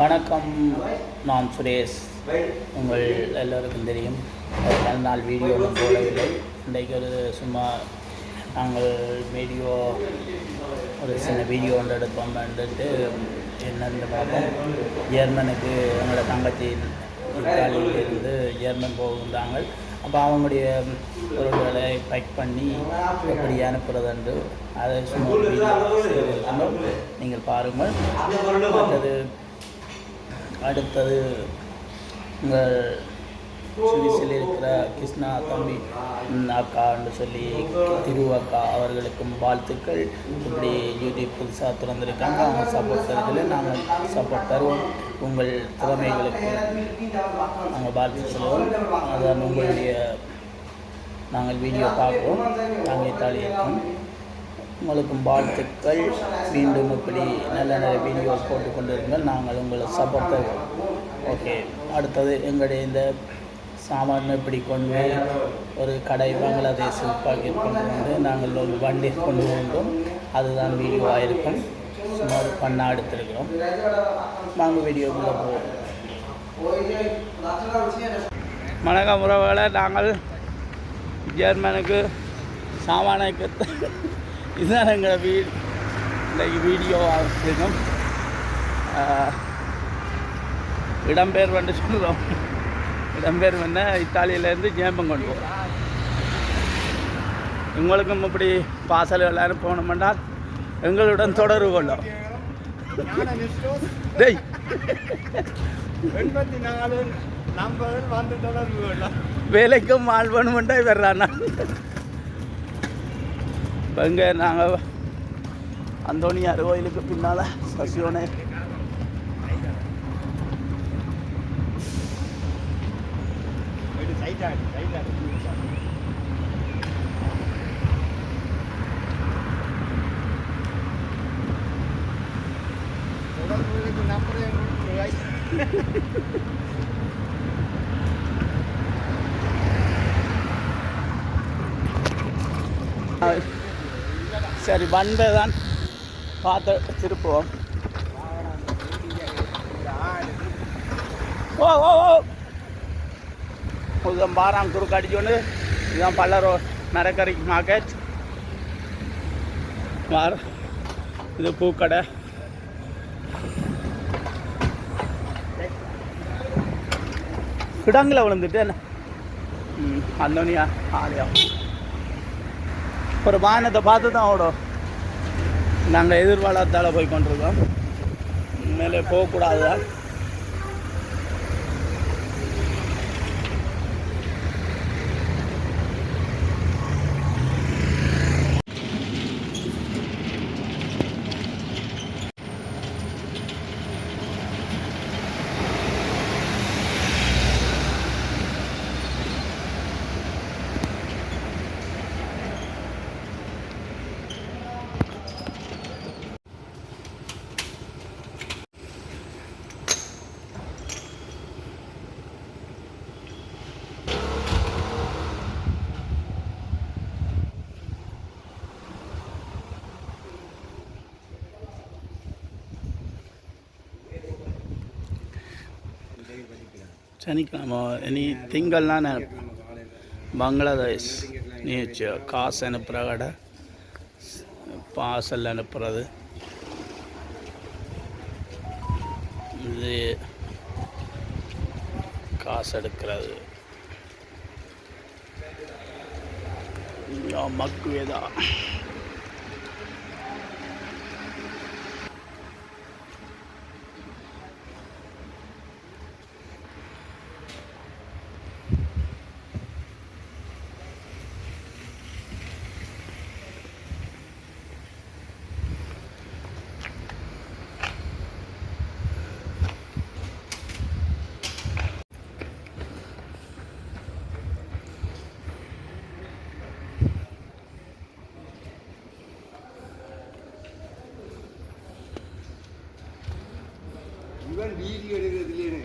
வணக்கம் நான் சுரேஷ். உங்கள் எல்லோருக்கும் தெரியும். ஒரு நல்ல நாள் வீடியோ போடவில்லை. இன்றைக்கு ஒரு சும்மா நாங்கள் வீடியோ ஒரு சின்ன வீடியோ ஒன்று எடுப்போம் வந்துட்டு என்னென்னு பார்ப்போம். ஜெர்மனுக்கு எங்களோட தங்கச்சி இத்தாலியிலிருந்து ஜெர்மன் போகின்றாங்க. அப்போ அவங்களுடைய பொருள்களை பேக் பண்ணி எப்படி அனுப்புறதுண்டு அதை சும்மா நீங்கள் பாருங்கள். மற்றது அடுத்தது உங்கள் சுவிஸில் இருக்கிற கிருஷ்ணா தம்பி அக்கா என்று சொல்லி திரு அக்கா அவர்களுக்கும் வாழ்த்துக்கள். இப்படி யூடியூப் புதுசாக திறந்திருக்காங்க. அவங்க சப்போர்ட் தரதில்லை நாங்கள் சப்போர்ட் தருவோம். உங்கள் திறமைகளுக்கு நாங்கள் வாழ்த்து சொல்லுவோம். அதான் உங்களுடைய நாங்கள் வீடியோ பார்க்குறோம் நாங்கள் இத்தாலி இருக்கோம் உங்களுக்கும் வாழ்த்துக்கள். மீண்டும் இப்படி நல்ல நல்ல வீடியோஸ் போட்டு கொண்டிருங்கள். நாங்கள் உங்களை சப்போர்ட் ஓகே அடுத்தது எங்களுடைய இந்த சாமான் இப்படி கொண்டு ஒரு கடை பங்களாதேஷ் பாக்கெட் கொண்டு வந்து நாங்கள் ஒரு வண்டி கொண்டு வந்தோம். அதுதான் வீடியோவாக இருக்கும். சுமார் பண்ணாக எடுத்திருக்கிறோம். வாங்க வீடியோக்குள்ளே போவோம். வணக்கம் உறவுகளை. நாங்கள் ஜெர்மனுக்கு சாமானை இதுதான் எங்கள் வீ இன்றைக்கு இருக்கும் ஆஹ், இடம்பெயர் வந்து சொல்லுறோம் இடம்பெயர் வந்து இத்தாலியிலேருந்து ஜேம்பம் கொண்டு போகிறோம் உங்களுக்கும் இப்படி பாசல் எல்லாரும் போகணுமென்றால் எங்களுடன் தொடர்பு கொள்ளும். டேய். எண்பத்தி நாலு நம்பர் வந்து தொடர்பு கொள்ளலாம் வேலைக்கும் ஆள் வேணுமெண்டா வர்றாண்ணா இப்போ இங்கே நாங்கள் அந்தோனியார் கோயிலுக்கு பின்னால் சசியோனே சைட் சரி வன்பே தான் பார்த்து திருப்புவோம். ஓ ஓ ஓ. இதுதான் பாராம் குறுக்கு அடிச்சோண்டு இதுதான் பல்லரோ மரக்கறி மார்க்கெட் வார இது பூக்கடை. கிடங்கில் விழுந்துட்டு என்ன? ம் அந்தோனியா ஆலியா? ஒரு வாகனத்தை பார்த்து தான் ஓடும். நாங்கள் எதிர்பாராத்தால் போய் கொண்டிருக்கோம். மேலே போகக்கூடாது தான் சனிக்கிழமை இனி திங்கள்லாம் நான் பங்களாதேஷ் நீச்சு காசு அனுப்புகிற கடை பார்சல் அனுப்புறது இது காசு எடுக்கிறது யா, ഇവൻ വീതിയെടുക്കുന്നതിലേനെ